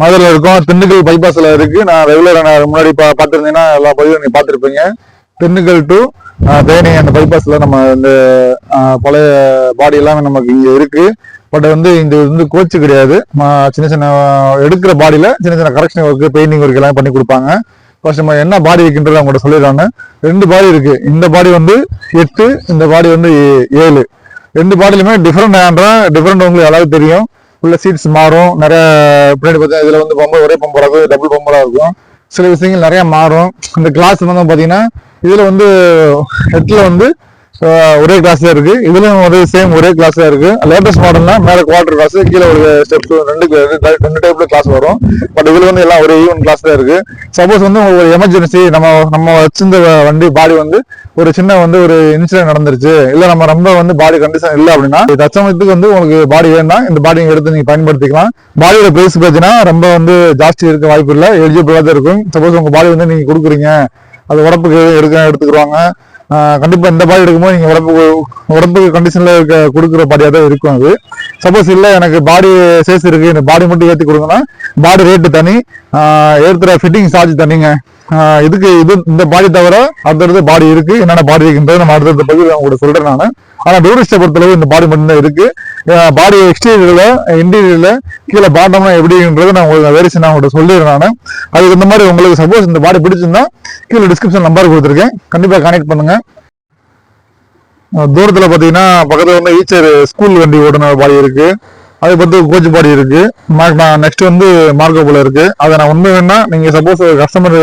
மதுரை இருக்கும். திண்டுக்கல் பைபாஸ்ல இருக்கு. நான் ரெகுலரா நான் முன்னாடி பா பார்த்துருந்தீங்கன்னா எல்லா பதிவும் நீங்கள் பார்த்துருப்பீங்க. திண்டுக்கல் டு தேனி அந்த பைபாஸ்ல நம்ம இந்த பழைய பாடி எல்லாமே நமக்கு இங்க இருக்கு. பட் வந்து இந்த வந்து கோச்சு கிடையாது. சின்ன சின்ன எடுக்கிற பாடியில சின்ன சின்ன கரெக்ஷன் ஒர்க்கு பெயிண்டிங் ஒர்க் எல்லாம் பண்ணி கொடுப்பாங்க. ஃபர்ஸ்ட் நம்ம என்ன பாடி இருக்குன்றது அவங்கள்ட்ட சொல்லிடுறாங்க ரெண்டு பாடி இருக்கு. இந்த பாடி வந்து எட்டு இந்த பாடி வந்து ஏழு. ரெண்டு பாடியிலுமே டிஃப்ரெண்ட் ஆண்ட்ரா டிஃப்ரெண்ட் உங்களுக்கு எல்லாரும் தெரியும். உள்ள சீட்ஸ் மாறும். நிறைய பின்னாடி பார்த்தா இதுல வந்து பம்பர் ஒரே பம்பராக இருக்கும் டபுள் பம்பராக இருக்கும். சில விஷயங்கள் நிறைய மாறும். இந்த கிளாஸ் வந்து பார்த்தீங்கன்னா இதுல வந்து ஹெட்ல வந்து ஸோ ஒரே கிளாஸ் தான் இருக்கு. இதுலயும் ஒரு சேம் ஒரே கிளாஸ் தான் இருக்கு. லேட்டஸ்ட் மாடல்னா மேல குவார்டர் கிளாஸ் கீழே ஒரு ஸ்டெப்ஸ் ரெண்டு ரெண்டு- ரெண்டு டைப்ல கிளாஸ் வரும். பட் இதுல வந்து எல்லாம் ஒரே ஈவன் கிளாஸ் தான் இருக்கு. சப்போஸ் வந்து ஒரு எமர்ஜென்சி நம்ம நம்ம வச்சிருந்த வண்டி பாடி வந்து ஒரு சின்ன வந்து ஒரு இன்சிடென்ட் நடந்துருச்சு. இல்ல நம்ம ரொம்ப வந்து பாடி கண்டிஷன் இல்லை அப்படின்னா தச்சமயத்துக்கு வந்து உங்களுக்கு பாடி வேணா இந்த பாடி எடுத்து நீங்க பயன்படுத்திக்கலாம். பாடியோட பிரைஸ் பார்த்தீங்கன்னா ரொம்ப வந்து ஜாஸ்தி இருக்க வாய்ப்பு இல்லை. எலிஜிபிளாக தான் இருக்கும். சப்போஸ் உங்க பாடி வந்து நீங்க கொடுக்குறீங்க. அது உடம்புக்கு எடுக்க எடுத்துக்கிடுவாங்க கண்டிப்பாக இந்த பாடி எடுக்கும்போது நீங்கள் உடம்புக்கு உடம்புக்கு கண்டிஷனில் இருக்க கொடுக்குற பாடியாக தான் இருக்கும் அது. சப்போஸ் இல்லை எனக்கு பாடி சேஸ் இருக்குது இந்த பாடி மட்டும் ஏற்றி கொடுங்கன்னா பாடி ரேட்டு தனி. ஆஹ் ஃபிட்டிங் சார்ஜ் தனிங்க. இதுக்கு இது இந்த பாடி தவிர அடுத்தடுத்து பாடி இருக்குது என்னென்ன பாடி இருக்குன்றது நம்ம அடுத்தடுத்த பகுதியில் அவங்க சொல்கிறேன் நான். ஆனா டூரிஸ்டை பொறுத்தளவு இந்த பாடி மட்டும் தான் இருக்கு பாடி எக்ஸ்டீரியர்ல இன்டீரியர்ல கீழே பாட்டம்னா எப்படின்றது நான் உங்களுக்கு வேரியேஷன் நான் உங்கள்கிட்ட சொல்லிடுறேன் நான். அதுக்கு இந்த மாதிரி உங்களுக்கு சப்போஸ் இந்த பாடி பிடிச்சிருந்தா கீழே டிஸ்கிரிப்ஷன் நம்பர் கொடுத்துருக்கேன். கண்டிப்பா கனெக்ட் பண்ணுங்க. தூரத்தில் தூரத்துல பாத்தீங்கன்னா பக்கத்துல வந்து ஈச்சர் ஸ்கூல் வண்டி ஓடுன பாடி இருக்கு. அது பத்தி கோச் பாடி இருக்கு. நெக்ஸ்ட் வந்து மார்க்கோ போல இருக்கு. அதை நான் உண்மை வேணா நீங்க சப்போஸ் கஸ்டமர்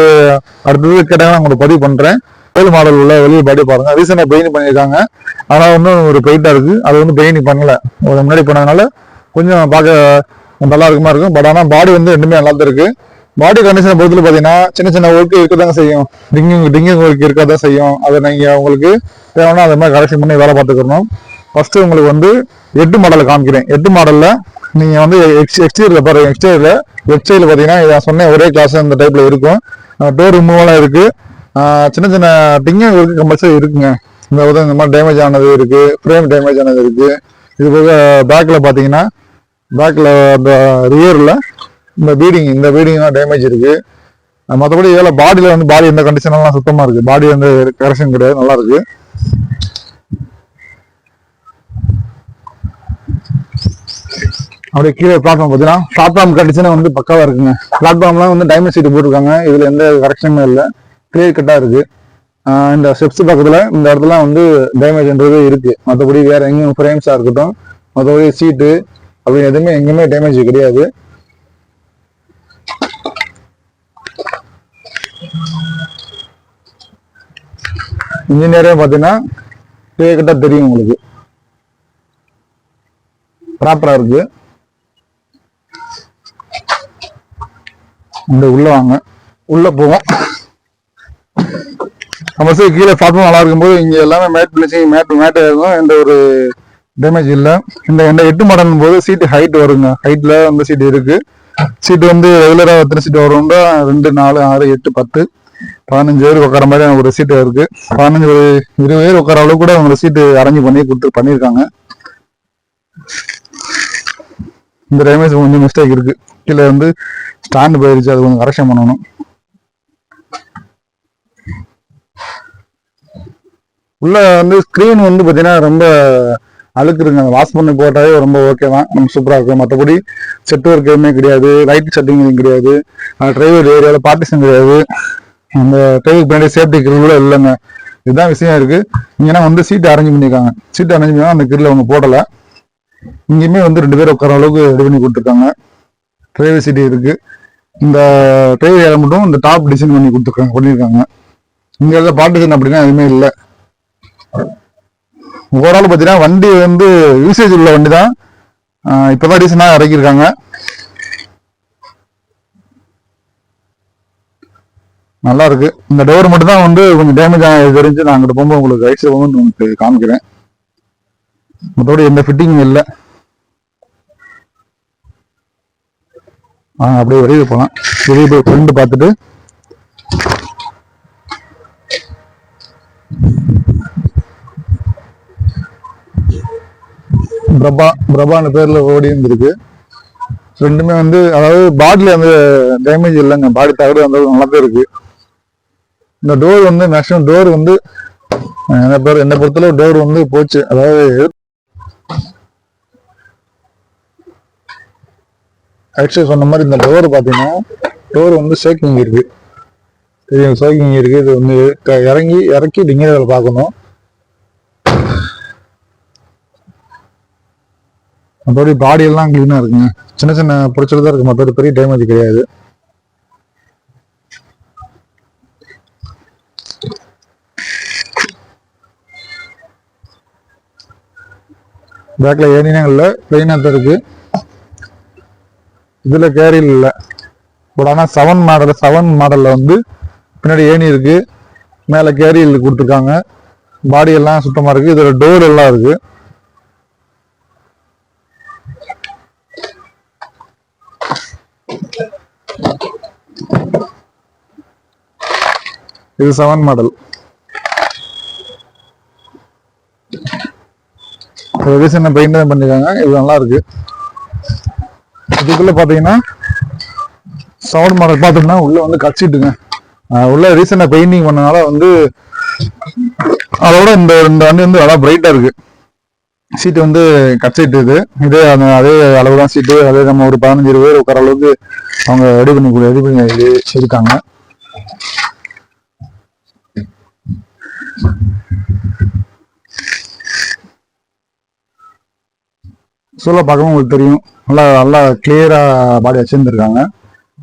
அடுத்தது கேட்டாங்கன்னா உங்களுக்கு பதிவு பண்றேன். ஏழு மாடல் உள்ள வெளியே பாடி பாருங்க. ரீசெண்டாக பெயிண்ட் பண்ணியிருக்காங்க. ஆனால் இன்னும் ஒரு பெயிண்டாக இருக்குது அது வந்து பெயிண்ட் பண்ணலை. ஒரு முன்னாடி பண்ணதுனால கொஞ்சம் பார்க்க நல்லா இருக்குமா இருக்கும். பட் ஆனால் பாடி வந்து ரெண்டுமே நல்லா தான் இருக்கு. பாடி கண்டிஷனை பொறுத்தல பார்த்தீங்கன்னா சின்ன சின்ன ஒர்க் இருக்கதாங்க செய்யும். டிங்கிங் டிங்கிங் ஒர்க் இருக்கதான் செய்யும். அதை நீங்கள் உங்களுக்கு தேவைன்னா அதை மாதிரி கரெக்ஷன் பண்ணி வேலை பார்த்துக்கணும். ஃபர்ஸ்ட் உங்களுக்கு வந்து எட்டு மாடலை காமிக்கிறேன். எட்டு மாடலில் நீங்கள் வந்து எக்ஸ் பாருங்க. பாருங்கள் எக்ஸ்டீரியரில் வெப்சைட்டில் பார்த்தீங்கன்னா இதை சொன்ன ஒரே கிளாஸ் அந்த டைப்பில் இருக்கும். டோர் ரிமூவலாக இருக்குது சின்ன சின்ன டிங்கும் இருக்குது கம்பல்சரி இருக்குங்க. இந்த உதவி இந்த மாதிரி டேமேஜ் ஆனது இருக்குது ஃப்ரேம் டேமேஜ் ஆனது இருக்குது இது போக பேக்கில் பார்த்தீங்கன்னா பேக்கில் அந்த ரியரில் இந்த பீடிங் இந்த பீடிங்லாம் டேமேஜ் இருக்குது மற்றபடி இதெல்லாம் இதில் வந்து பாடி எந்த கண்டிஷன்லாம் சுத்தமாக இருக்குது பாடி வந்து கரெக்ஷன் கிடையாது நல்லா இருக்கு. அப்படியே கீழே பிளாட்ஃபார்ம் பார்த்தீங்கன்னா பிளாட்ஃபார்ம் கண்டிஷனே வந்து பக்காவாக இருக்குங்க. பிளாட்ஃபார்ம்லாம் வந்து டைமண்ட் சீட்டு போட்டிருக்காங்க. இதில் எந்த கரெக்ஷனுமே இல்லை. கிளியர் கட்டாக இருக்குது இந்த ஸ்டெப்ஸ் பக்கத்தில் இந்த இடத்துல வந்து டேமேஜ்ன்றது இருக்குது மற்றபடி வேறு எங்கேயும் ஃப்ரேம்ஸாக இருக்கட்டும் மற்றபடி சீட்டு அப்படி எதுவுமே எங்கேயுமே டேமேஜ் கிடையாது. இன்ஜினியரே பார்த்தீங்கன்னா கிளியர் கட்டாக தெரியும் உங்களுக்கு. ப்ராப்பராக இருக்கு. இந்த உள்ளே வாங்க. உள்ளே போவோம். நம்ம கீழே பிளாட்ஃபார்ம் நல்லா இருக்கும்போது இங்கே எல்லாமே மேட் பிளிச்சிங் மேட் மேட் இருக்கும் எந்த ஒரு டேமேஜ் இல்லை. இந்த எந்த எட்டு மாடலும் போது சீட்டு ஹைட் வருங்க ஹைட்டில் வந்து சீட்டு இருக்குது சீட்டு வந்து ரெகுலராக எத்தனை சீட்டு வரும்னா ரெண்டு நாலு ஆறு எட்டு பத்து பதினஞ்சு பேர் உட்கார மாதிரி ஒரு சீட்டு இருக்குது பதினஞ்சு ஒரு இருபது பேர் உட்கார அளவு கூட அவங்க சீட்டு அரேஞ்ச் பண்ணி கொடுத்து பண்ணியிருக்காங்க. இந்த டேமேஜ் கொஞ்சம் மிஸ்டேக் இருக்குது கீழே வந்து ஸ்டாண்டு போயிருச்சு. அது கொஞ்சம் கரெக்ஷன் பண்ணணும். உள்ள வந்து ஸ்க்ரீன் வந்து பார்த்தீங்கன்னா ரொம்ப அழுக்கு இருக்குங்க அந்த வாஷ் பண்ணி போட்டாலே ரொம்ப ஓகே தான். நம்ம சூப்பராக இருக்கும். மற்றபடி செட் ஒர்க் எதுவுமே கிடையாது. லைட் செட்டிங் கிடையாது. டிரைவர் ஏரியாவில் பார்ட்டிஷன் கிடையாது. அந்த டிரைவர் பின்னாடி சேஃப்டி கிரில் கூட இல்லைங்க. இதுதான் விஷயம் இருக்கு. இங்கன்னா வந்து சீட் அரேஞ்ச் பண்ணியிருக்காங்க சீட் அரேஞ்ச் பண்ணி அந்த கிரில் அவங்க போடலை. இங்கேயுமே வந்து ரெண்டு பேர் உட்கார அளவுக்கு ரெடி பண்ணி கொடுத்துருக்காங்க. டிரைவர் சீட்டு இருக்கு. இந்த டிரைவர் ஏரியா மட்டும் இந்த டாப் டிசைன் பண்ணி கொடுத்துருக்காங்க பண்ணியிருக்காங்க இங்கே இருக்க பார்ட்டிஷன் அப்படின்னா எதுவுமே இல்லை. ஓவரால் பார்த்தீங்கன்னா வண்டி வந்து யூசேஜ் உள்ள வண்டி தான் இப்போ இப்பதான் ரீசனாக இறக்கியிருக்காங்க. நல்லா இருக்கு. இந்த டோர் மட்டும் தான் வந்து கொஞ்சம் டேமேஜ் ஆனது தெரிஞ்சு நான் அங்கிட்ட போகும்போது உங்களுக்கு ரைட் சைடு உங்களுக்கு காமிக்கிறேன். மற்றபடி எந்த ஃபிட்டிங்கும் இல்லை. ஆ அப்படியே வெளியே போகலாம் வெளியே போய் ஃப்ரெண்டு பார்த்துட்டு பிரபா பிரபான்னு பேர்ல ஓடி இருந்திருக்கு. ரெண்டுமே வந்து அதாவது பாடியில் அந்த டேமேஜ் இல்லைங்க. பாடி தகடு அந்த நல்லா தான் இருக்கு. இந்த டோர் வந்து மேக்ஸிமம் டோர் வந்து என்ன பேர் என்ன பொறுத்தளவு டோர் வந்து போச்சு. அதாவது ஆக்சுவலி சொன்ன மாதிரி இந்த டோர் பார்த்தீங்கன்னா டோர் வந்து ஷேக்கிங் இருக்கு. தெரியும் ஷேக்கிங் இருக்கு. இது வந்து க- இறங்கி இறக்கி டிங்கரில் பார்க்கணும். மற்றபடி பாடி எல்லாம் கிளீனா இருக்குங்க. சின்ன சின்ன புடிச்சல் தான் இருக்கு. மற்றபடி பெரிய டேமேஜ் கிடையாது. பேக்ல ஏனினா இல்லை. பிளெயினாக தான் இருக்கு. இதுல கேரியல் இல்லை. பட் ஆனால் செவன் மாடல் செவன் மாடல்ல வந்து பின்னாடி ஏணி இருக்கு. மேலே கேரியல் கொடுத்துருக்காங்க. பாடி எல்லாம் சுத்தமா இருக்கு. இதுல டோர் எல்லாம் இருக்கு. இது செவன் மாடல் ரீசன் பெயிண்ட் தான் பண்ணிருக்காங்க? இது நல்லா இருக்கு. இதுக்குள்ள பார்த்தீங்கன்னா சவுண்ட் மாடல் பார்த்தோம்னா உள்ள வந்து கச்சிட்டுங்க உள்ள ரீசெண்டாக பெயிண்டிங் பண்ணனால வந்து அதோட இந்த இந்த வண்டி வந்து நல்லா பிரைட்டாக இருக்கு. சீட்டு வந்து கட் இது. இதே அந்த அதே அளவு தான் சீட்டு அதே நம்ம ஒரு பதினஞ்சு இருபது பேர் உட்கார அளவுக்கு அவங்க ரெடி பண்ணி ரெடி பண்ணி இருக்காங்க சொல்ல பார்க்கவும் உங்களுக்கு தெரியும். நல்லா நல்லா கிளியரா பாடி வச்சிருந்துருக்காங்க.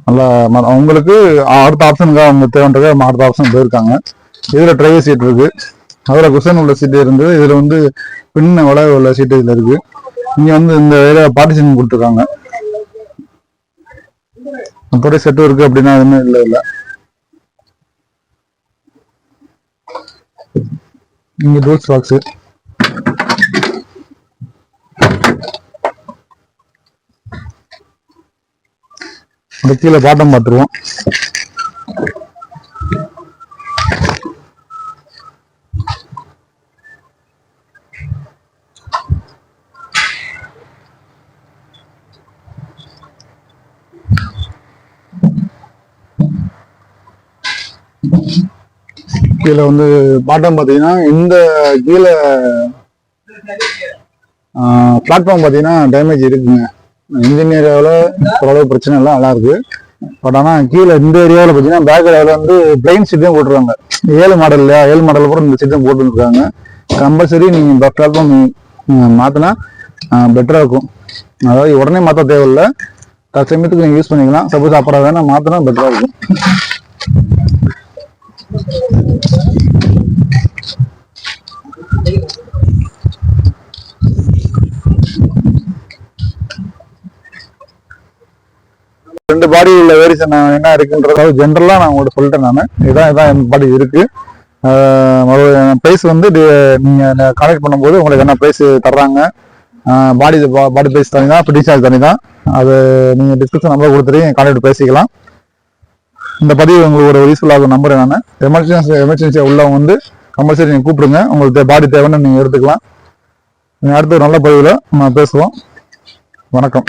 நல்லா அவங்களுக்கு அடுத்த ஆப்ஷனுக்காக அவங்க தேவைன்றத அடுத்த ஆப்ஷன் போயிருக்காங்க. இதுல டிரைவர் சீட் இருக்கு. அதுல குசன் உள்ள சீட்டு இருந்து இதுல வந்து பின்ன வளவு உள்ள சீட்டு இதுல இருக்கு. இங்க வந்து இந்த ஏரியா பார்ட்டிஷன் கொடுத்துருக்காங்க. மற்றபடி செட்டு இருக்கு அப்படின்னா எதுவுமே இல்லை இல்லை. இங்க டூல்ஸ் பாக்ஸ் அந்த கீழே பாட்டம் பார்த்துருவோம் கீழே வந்து பாட்டம் பார்த்தீங்கன்னா இந்த கீழே பிளாட்ஃபார்ம் பார்த்தீங்கன்னா டேமேஜ் இருக்குங்க. இன்ஜின் ஏரியாவில் ஓரளவு பிரச்சனை எல்லாம் நல்லா இருக்கு. பட் ஆனால் கீழே இந்த ஏரியாவில் பார்த்தீங்கன்னா பேக் ஏரியாவில் வந்து பிளைன் சீட்டையும் போட்டுருவாங்க ஏழு மாடல் இல்லையா? ஏழு மாடல் கூட இந்த சீட்டும் போட்டுருக்காங்க. கம்பல்சரி நீங்கள் பிளாட்ஃபார்ம் மாற்றினா பெட்டராக இருக்கும். அதாவது உடனே மாற்ற தேவையில்லை. தற்சமயத்துக்கு நீங்கள் யூஸ் பண்ணிக்கலாம். சப்போஸ் அப்புறம் வேணால் மாற்றினா பெட்டராக இருக்கும். ரெண்டு பாடி உள்ள வேரியேஷன் என்ன இருக்குன்றத ஜென்ரலாக நான் உங்கள்கிட்ட சொல்லிட்டேன் நான். இதான் இதான் என் பாடி இருக்கு. ப்ரைஸ் வந்து நீங்கள் கனெக்ட் பண்ணும்போது உங்களுக்கு என்ன ப்ரைஸ் தர்றாங்க? பாடி பாடி ப்ரைஸ் தனி தான் டிஸ்சார்ஜ் தனி தான் அது நீங்கள் டிஸ்கிரிப்ஷன் நம்பர் கொடுத்துட்டு கான்டாக்ட் பேசிக்கலாம். இந்த பதிவு உங்களுக்கு ஒரு யூஸ்ஃபுல் ஆகும் நான். எமர்ஜென்சி எமர்ஜென்சியாக உள்ளவங்க வந்து கம்பல்சரி நீங்கள் கூப்பிடுங்க. உங்களுக்கு பாடி தேவைன்னு நீங்கள் எடுத்துக்கலாம். நீங்கள் அடுத்த ஒரு நல்ல பதிவில் நம்ம பேசுவோம். வணக்கம்.